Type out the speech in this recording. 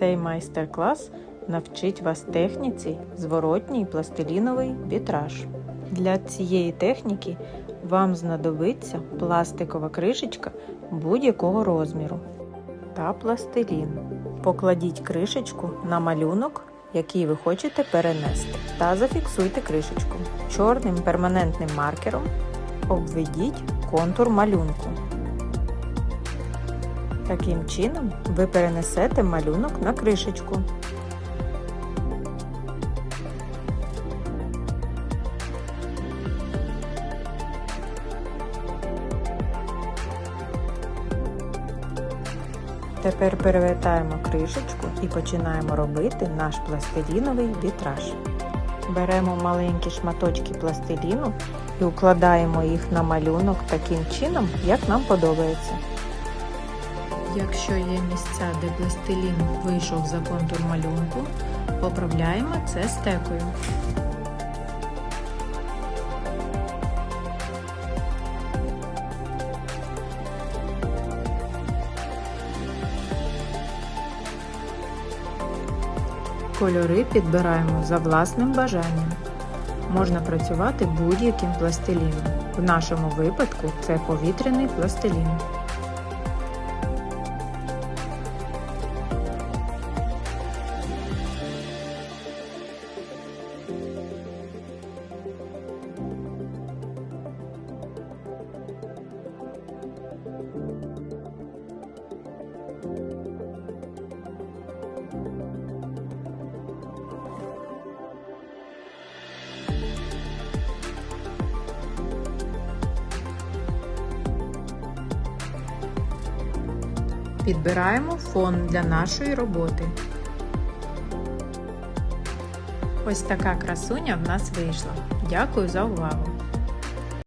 Цей майстер-клас навчить вас техніці зворотній пластиліновий вітраж. Для цієї техніки вам знадобиться пластикова кришечка будь-якого розміру та пластилін. Покладіть кришечку на малюнок, який ви хочете перенести, та зафіксуйте кришечку. Чорним перманентним маркером обведіть контур малюнку. Таким чином ви перенесете малюнок на кришечку. Тепер перевертаємо кришечку і починаємо робити наш пластиліновий вітраж. Беремо маленькі шматочки пластиліну і укладаємо їх на малюнок таким чином, як нам подобається. Якщо є місця, де пластилін вийшов за контур малюнку, поправляємо це стекою. Кольори підбираємо за власним бажанням. Можна працювати будь-яким пластиліном. В нашому випадку це повітряний пластилін. Підбираємо фон для нашої роботи. Ось така красуня в нас вийшла. Дякую за увагу!